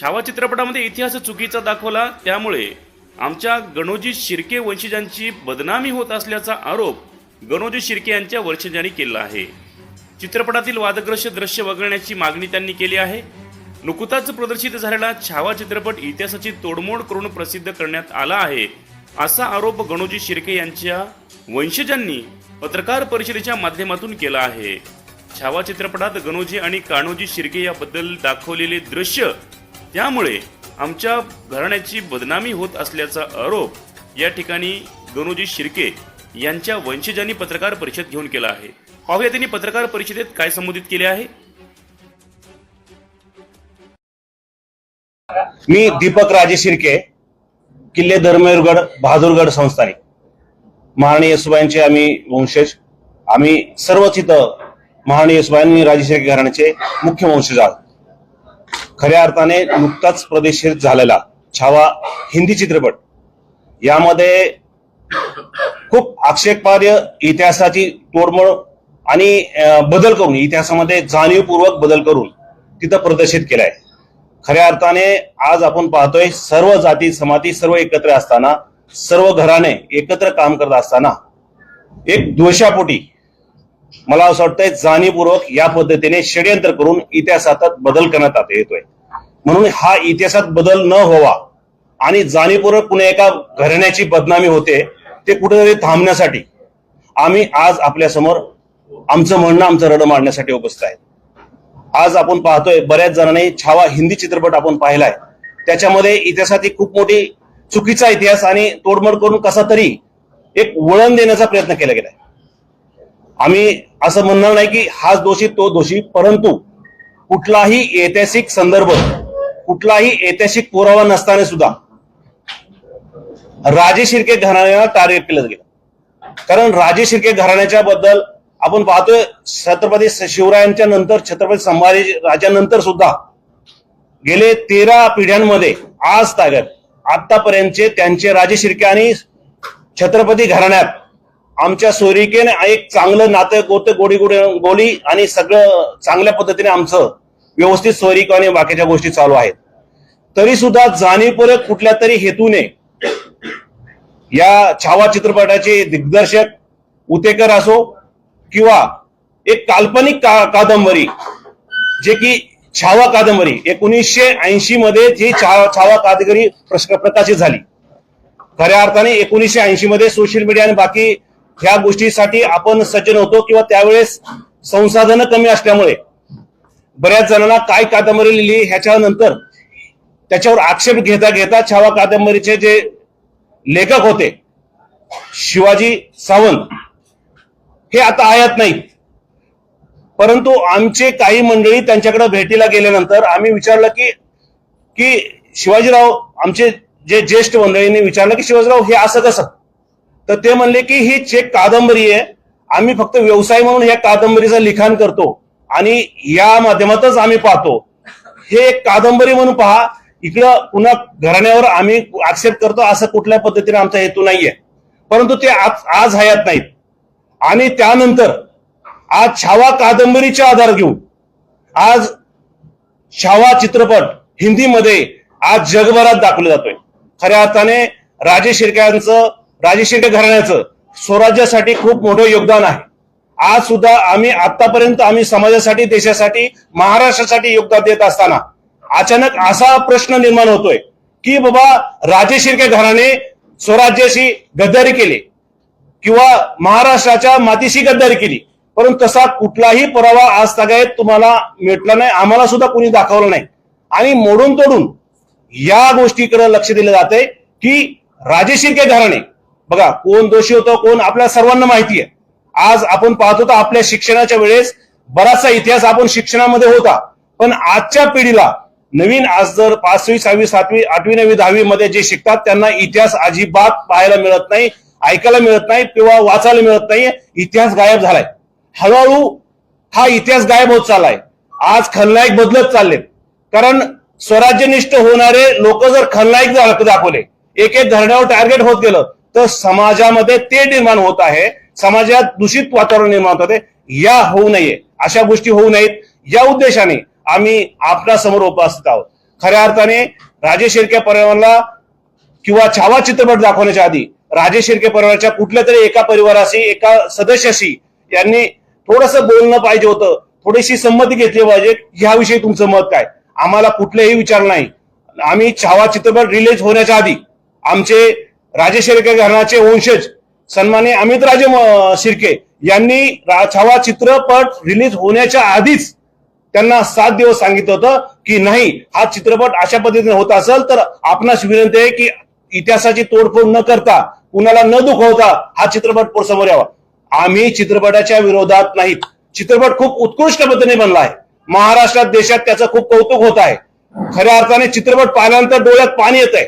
छावा चित्रपटामध्ये इतिहास चुकीचा दाखवला त्यामुळे आमच्या गणोजी शिर्के वंशजांची बदनामी होत असल्याचा आरोप गणोजी शिर्के यांच्या वंशजांनी केला आहे. चित्रपटातील वादग्रस्त दृश्य वगळण्याची मागणी त्यांनी केली आहे. नुकताच प्रदर्शित झालेला छावा चित्रपट इतिहासाची तोडमोड करून प्रसिद्ध करण्यात आला आहे असा आरोप गणोजी शिर्के यांच्या वंशजांनी पत्रकार परिषदेच्या माध्यमातून केला आहे. छावा चित्रपटात गणोजी आणि कान्होजी शिर्के याबद्दल दाखवलेले दृश्य त्यामुळे आमच्या घराण्याची बदनामी होत असल्याचा आरोप या ठिकाणी गणोजी शिर्के यांच्या वंशजांनी पत्रकार परिषद घेऊन केला आहे. पाहूया त्यांनी पत्रकार परिषदेत काय संबोधित केले आहे. मी दीपक राजे शिर्के किल्ले धर्मेरगड बहादूरगड संस्थानिक. महाराणी येसुबाईंचे आम्ही वंशज. आम्ही सर्वच इथं महाराणी येसुबाईंनी राजे शिर्के घराण्याचे मुख्य वंशज आहोत. खऱ्या अर्थाने नुकताच प्रदर्शित झालेला छावा हिंदी चित्रपट. यामध्ये खूप आक्षेपार्ह इतिहासाची तोडमोड आणि बदल करून इतिहासामध्ये जाणीवपूर्वक बदल करून तिथं प्रदर्शित केलाय. खऱ्या अर्थाने आज आपण पाहतोय सर्व जाती समाती सर्व एकत्र असताना सर्व घराने एकत्र काम करत असताना एक द्वेषापोटी मला असं वाटतंय जाणीवपूर्वक या पद्धतीने षडयंत्र करून इतिहासात बदल करण्यात आता येतोय. म्हणून हा इतिहासात बदल न व्हावा आणि जाणीवपूर्वक पुन्हा एका घराण्याची बदनामी होते ते कुठेतरी थांबण्यासाठी आम्ही आज आपल्यासमोर आमचं म्हणणं आमचं रडं मांडण्यासाठी उपस्थित आहे आज आपण पाहतोय बऱ्याच जणांनी छावा हिंदी चित्रपट आपण पाहिलाय. त्याच्यामध्ये इतिहासाची खूप मोठी चुकीचा इतिहास आणि तोडमोड करून कसा तरी एक वळण देण्याचा प्रयत्न केला गेलाय. आम्ही असं म्हणणार नाही की हाच दोषी तो दोषी परंतु कुठलाही ऐतिहासिक संदर्भ कुठलाही ऐतिहासिक पुरावा नसताना सुद्धा राजे शिर्के घराण्याला टार्गेट केलं गेलं. कारण राजे शिर्के घराण्याच्या बद्दल आपण पाहतोय छत्रपती शिवरायांच्या नंतर छत्रपती संभाजी राजानंतर सुद्धा गेले तेरा पिढ्यांमध्ये आज तागत आतापर्यंतचे त्यांचे राजे शिर्के आणि छत्रपती घराण्यात आमच्या सोयरिकेने एक चांगलं नातं होतं गोडी गोडी गोली आणि सगळं चांगल्या पद्धतीने आमचं व्यवस्थित सोयरिक आणि बाकीच्या गोष्टी चालू आहेत. तरी सुद्धा जाणीवपूर्वक कुठल्या तरी हेतूने या छावा चित्रपटाचे दिग्दर्शक उतेकर असो किंवा एक काल्पनिक का कादंबरी जे की छावा कादंबरी एकोणीसशे ऐंशी मध्ये जी छावा कादंबरी प्रश- प्रकाशित झाली. खऱ्या अर्थाने एकोणीसशे ऐंशी मध्ये सोशल मीडिया आणि बाकी ह्या गोष्टीसाठी आपण सज्ज नव्हतो किंवा त्यावेळेस संसाधनं कमी असल्यामुळे बऱ्याच जणांना काय कादंबरी लिहिली ह्याच्यानंतर त्याच्यावर आक्षेप घेता घेता छावा कादंबरीचे जे लेखक होते शिवाजी सावंत हे आता आयात नाहीत. परंतु आमचे काही मंडळी त्यांच्याकडे भेटीला गेल्यानंतर आम्ही विचारलं की की शिवाजीराव आमचे जे ज्येष्ठ मंडळींनी विचारलं की शिवाजीराव हे असं कसं? तर ते म्हणले की ही चेक कादंबरी आहे. आम्ही फक्त व्यवसाय म्हणून या कादंबरीचं लिखाण करतो आणि या माध्यमातच आम्ही पाहतो. हे एक कादंबरी म्हणून पहा. इकडं पुन्हा घराण्यावर आम्ही आक्षेप करतो असं कुठल्या पद्धतीने आमचा हेतू नाहीये. परंतु ते आज आज हयात नाहीत. आणि त्यानंतर आज छावा कादंबरीचा आधार घेऊन आज छावा चित्रपट हिंदीमध्ये आज जगभरात दाखवला जातोय. खऱ्या अर्थाने राजे शिर्क्यांचं राजे शिंदे घराण्याचं. स्वराज्यासाठी खूप मोठं योगदान आहे. आज सुद्धा आम्ही आतापर्यंत आम्ही समाजासाठी देशासाठी महाराष्ट्रासाठी योगदान देत असताना अचानक असा प्रश्न निर्माण होतोय की बाबा राजे शिर्के घराणे स्वराज्याशी गद्दारी केली किंवा महाराष्ट्राच्या मातीशी गद्दारी केली. परंतु तसा कुठलाही पुरावा आज तागायत तुम्हाला भेटला नाही आम्हाला सुद्धा कुणी दाखवलं नाही. आणि मोडून तोडून या गोष्टीकडे लक्ष दिलं जाते की राजे शिर्के घराणे बघा कोण दोषी होतो कोण आपल्या सर्वांना माहिती आहे. आज आपण पाहतो तर आपल्या शिक्षणाच्या वेळेस बराचसा इतिहास आपण शिक्षणामध्ये होता. पण आजच्या पिढीला नवीन आज जर पाचवी सहावी सातवी आठवी नववी दहावी मध्ये जे शिकतात त्यांना इतिहास अजिबात पाहायला मिळत नाही ऐकायला मिळत नाही किंवा वाचायला मिळत नाही. इतिहास गायब झालाय. हळूहळू हा इतिहास गायब होत चाललाय. आज खलनायक बदलत चालले. कारण स्वराज्यनिष्ठ होणारे लोक जर खलनायक दाखवले एक एक धरण्यावर टार्गेट होत गेलं तर समाजामध्ये ते निर्माण होत आहे. समाजात दूषित वातावरण निर्माण होत आहे. या होऊ नये. अशा गोष्टी होऊ नयेत. या उद्देशाने आम्ही आपल्यासमोर उपस्थित आहोत. खऱ्या अर्थाने राजेश शिर्के परिवाराला किंवा छावा चित्रपट दाखवण्याच्या आधी राजेश शिर्के परिवाराच्या कुठल्या तरी एका परिवाराशी एका सदस्याशी यांनी थोडस बोलणं पाहिजे होतं. थोडीशी संमती घेतली पाहिजे. ह्याविषयी तुमचं मत काय? आम्हाला कुठलेही विचार नाही. आम्ही छावा चित्रपट रिलीज होण्याच्या आधी आमचे राजे शिर्के घराण्याचे वंशज सन्माने अमित राजे शिर्के यांनी छावा चित्रपट रिलीज होण्याच्या आधीच त्यांना सात दिवस सांगितलं होतं की नाही हा चित्रपट अशा पद्धतीने होत असेल तर आपणास विनंती आहे की इतिहासाची तोडफोड न करता कुणाला न दुखवता हा चित्रपट समोर यावा. आम्ही चित्रपटाच्या विरोधात नाहीत चित्रपट खूप उत्कृष्ट पद्धतीने बनला आहे. महाराष्ट्रात देशात त्याचं खूप कौतुक होत आहे. खऱ्या अर्थाने चित्रपट पाहिल्यानंतर डोळ्यात पाणी येत आहे